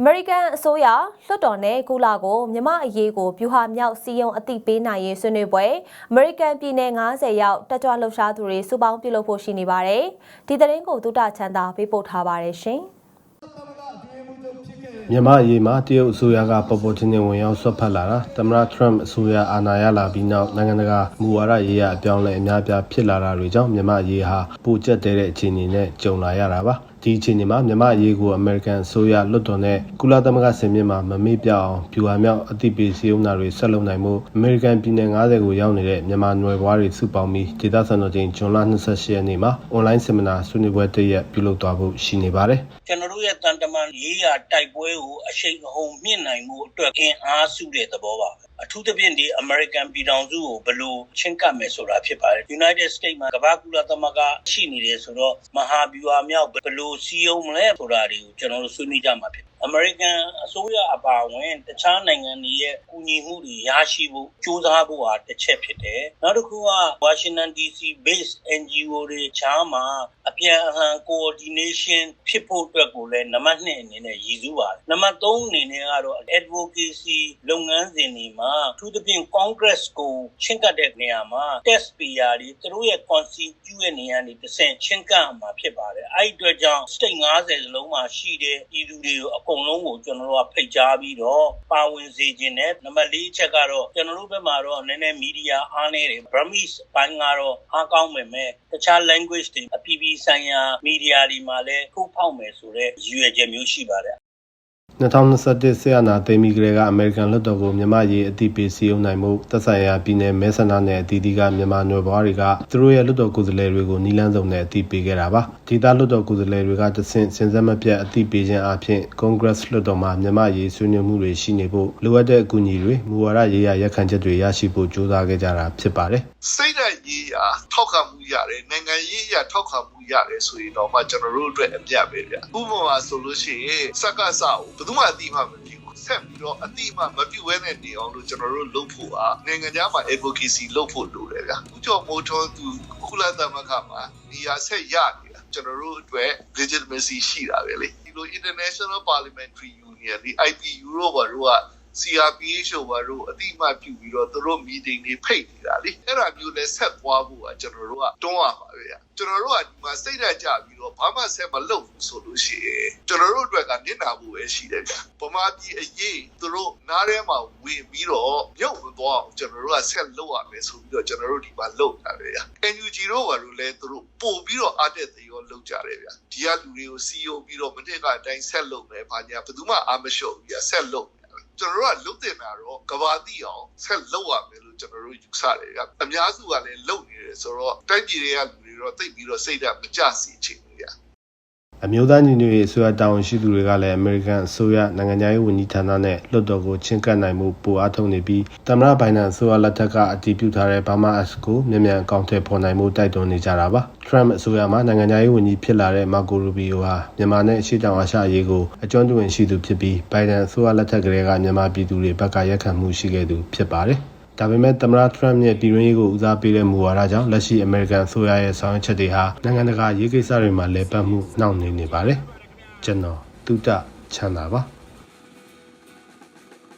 အမေရိကန်အစိုးရလွှတ်တော်နဲ့ကုလာကိုမြမအရေးကိုဗျူဟာမြောက်စီယုံအသိပေးနိုင်ရေးဆွေးနွေးပွဲအမေရိကန်ပြည်နယ်90ရောက်တက်ကြွလှုပ်ရှားသူတွေစုပေါင်းပြုလုပ်ဖို့ရှိနေပါတယ်။ဒီသတင်းကိုသုတချမ်းသာပေးပို့ထားပါတယ်ရှင်။မြန်မာအရေးမှာတရုတ်အစိုးရကပေါ်ပေါ်ချင်းချင်းဝင်ရောက်ဆွတ်ဖက်လာတာသမ္မတထရမ့်အစိုးရအာဏာရလာပြီးနောက်နိုင်ငံတကာမူဝါဒရေးရအပြောင်းလဲအများပြားဖြစ်လာတာတွေကြောင့်မြန်မာအရေးဟာပိုကျက်တဲ့အခြေအနေနဲ့ကြုံလာရတာပါ ဒီအခြေအနေမှာမြန်မာအရေးကိုအမေရိကန်အစိုးရလွှတ်တော်နဲ့ကုလသမဂ္ဂဆင်မြင့်မှာမမေ့ပြောက်အောင်ပြူဟာမြောက်အသိပေးစည်းရုံးတာတွေဆက်လုပ်နိုင်မှုအမေရိကန်ပြည်နယ်90ကိုရောက်နေတဲ့မြန်မာနွယ်ဘွားတွေစုပေါင်းပြီးဒေသစံတော်ချိန်ဇွန်လ28ရက်နေ့မှာအွန်လိုင်းဆင်မနာဆွေးနွေးပွဲတစ်ရက်ပြုလုပ်သွားဖို့ရှိနေပါတယ်ကျွန်တော်တို့ရဲ့တန်တမန်ရေးရာတိုက်ပွဲကိုအရှိန်အဟုန်မြင့်နိုင်မှုအတွက်အင်အားစုတဲ့သဘောပါပဲ အထူးသဖြင့်ဒီ American ပြည်ထောင်စုကိုဘယ်လိုချင်းကပ်မယ်ဆိုတာဖြစ်ပါတယ် United States မှာကမ္ဘာကုလသမဂ္ဂရှိနေတယ်ဆိုတော့မဟာဗျူဟာမြောက်ဘယ်လိုစီယုံမလဲဆိုတာတွေကိုကျွန်တော်တို့ဆွေးနွေးကြမှာဖြစ်အမေရိကန်အစိုးရအပါအဝင်တခြားနိုင်ငံတွေရဲ့ကူညီမှုတွေရရှိဖို့စ조사ဖို့ဟာတစ်ချက်ဖြစ်တယ်။နောက်တစ်ခုက Washington DC based NGO တွေချားမှာအ ပြန်အလှန် coordination ဖြစ်ဖို့အတွက်ကိုလည်းနံပါတ်2အနေနဲ့ရည်စူးပါတယ်။နံပါတ်3အနေနဲ့ကတော့ advocacy လုပ်ငန်းစဉ်တွေမှာအထူးသဖြင့် Congress ကိုချင့်ကပ်တဲ့နေရာမှာ test payer တွေသူတို့ရဲ့ constituent နေရာနေတစ်ဆင့်ချင့်ကပ်မှာဖြစ်ပါတယ်။အဲ့ဒီအတွက်ကြောင့် state 90စလုံးမှာရှိတဲ့ပြည်သူတွေကိုအကုန်လုံးကိုကျွန်တော်တို့ကဖိတ်ကြားပြီးတော့ပါဝင်စေခြင်းနဲ့နံပါတ်4အချက်ကတော့ကျွန်တော်တို့ဘက်မှာတော့နည်းနည်းမီဒီယာအားနေတယ် Burmese ဘိုင်းကတော့အားကောင်းပေမဲ့တခြား language တွေအပြည်ပြည်ဆိုင်ရာမီဒီယာတွေမှာလည်းထိုးဖောက်မယ်ဆိုတော့ရည်ရွယ်ချက်မျိုးရှိပါတယ်2021ဆေးရနာသိမ်းပြီးကလေးကအမေရိကန်လွှတ်တော်ကိုမြန်မာရေးအသိပေးစည်းရုံးနိုင်မှုသက်ဆိုင်ရာပြည်နယ်မဲဆန္ဒနယ်အသီးသီးကမြန်မာနွယ်ဘွားတွေကသူတို့ရဲ့လွှတ်တော်ကိုယ်စားလှယ်တွေကိုနီလန်းစုံနဲ့အသိပေးခဲ့တာပါဒေသလွှတ်တော်ကိုယ်စားလှယ်တွေကတဆင့်စဉ်ဆက်မပြတ်အသိပေးခြင်းအပြင်ကွန်ဂရက်လွှတ်တော်မှာမြန်မာရေးဆွေးနွေးမှုတွေရှိနေဖို့လိုအပ်တဲ့အကူအညီတွေမူဝါဒရေးရရက်ခံချက်တွေရရှိဖို့ကြိုးစားခဲ့ကြတာဖြစ်ပါတယ်စိတ်ဓာတ် ရေးရာထောက်ခံမှုရတယ်နိုင်ငံရေးရာထောက်ခံမှုရတယ်ဆိုရင်တော့မှကျွန်တော်တို့အတွက်အပြတ်ပဲဗျဥပမာဆိုလို့ရှိရင်စက္ကစကိုဘယ်သူမှအတိအမှမပြုဘူးဆက်ပြီးတော့အတိအမှမပြုတ်ဝဲနဲ့နေအောင်လို့ကျွန်တော်တို့လုပ်ဖို့အားနိုင်ငံခြားမှာ advocacy လုပ်ဖို့လိုတယ်ဗျဥကြောမိုးထွန်းသူကုလသမဂ္ဂမှာနေရာဆက်ရနေတာကျွန်တော်တို့အတွက် legitimacy ရှိတာပဲလေဒီလို international parliamentary union ဒီ IPU တို့ဘာလို့က CRPH တို့ဘာလို့အတိအမှပြုပြီးတော့သူတို့ meeting တွေဖိတ်နေတာလေအဲ့ဒါမျိုးလဲဆက်သွားဖို့ကကျွန်တော်တို့ကတွန်းရပါပဲကျွန်တော်တို့ကဒီမှာစိတ်ဓာတ်ကြပြီးတော့ဘာမှဆက်မလုပ်ဘူးဆိုလို့ရှိရင်ကျွန်တော်တို့အတွက်ကနစ်နာဖို့ပဲရှိတယ်ဗျဗမာပြည်အရေးသူတို့နားထဲမှာဝင်ပြီးတော့မြုပ်မသွားအောင်ကျွန်တော်တို့ကဆက်လုပ်ရမယ်ဆိုပြီးတော့ကျွန်တော်တို့ဒီမှာလုပ်တာပဲဗျ NUG တို့ဘာလို့လဲသူတို့ပို့ပြီးတော့အားတက်သေးရောလုပ်ကြတယ်ဗျဒီကလူတွေကိုစီယုံပြီးတော့မနစ်ကအတိုင်းဆက်လုပ်မယ်ဘာညာဘယ်သူမှအားမလျှော့ဘူးဗျဆက်လုပ် ကျွန်တော်တို့ကလုတ်တင်တာတော့ကဘာတိအောင်ဆက်လောက်ရမယ်လို့ကျွန်တော်တို့ယူဆတယ်ဗျအများစုကလည်းလုတ်နေတယ်ဆိုတော့တိုက်ပြည်တွေကလူတွေတော့တိတ်ပြီးတော့စိတ်ဓာတ်မကျစေချင်ဘူးဗျ အမျိုးသားညီညွတ်ရေးအစိုးရတာဝန်ရှိသူတွေကလည်းအမေရိကန်အစိုးရနိုင်ငံခြားရေးဝန်ကြီးဌာနနဲ့လွှတ်တော်ကိုချင်းကပ်နိုင်မှုပိုအားထုတ်နေပြီးသမ္မတဘိုင်ဒန်အစိုးရလက်ထက်ကအတည်ပြုထားတဲ့ဘာမာအက်စ်ကိုမြန်မြန်အကောင့်ထဲပေါ်နိုင်မှုတိုက်တွန်းနေကြတာပါ။ Trump အစိုးရမှာနိုင်ငံခြားရေးဝန်ကြီးဖြစ်လာတဲ့မာကိုရူဘီယိုဟာမြန်မာနဲ့အရှေ့တောင်အာရှအရေးကိုအကျွမ်းတဝင်ရှိသူဖြစ်ပြီးဘိုင်ဒန်အစိုးရလက်ထက်ကလေးကမြန်မာပြည်သူတွေဘက်ကရက်ခံမှုရှိခဲ့သူဖြစ်ပါတယ်။ ဒါပေမဲ့သမ္မတထရမ့်ရဲ့ပြည်တွင်းရေးကိုဦးစားပေးတဲ့မူဝါဒကြောင့်လက်ရှိအမေရိကန်အစိုးရရဲ့ဆောင်ရွက်ချက်တွေဟာနိုင်ငံတကာရေးကိစ္စတွေမှာလဲပတ်မှုနှောင့်နှေးနေပါတယ်ကျွန်တော်တုဒ္ဒချမ်းသာပါ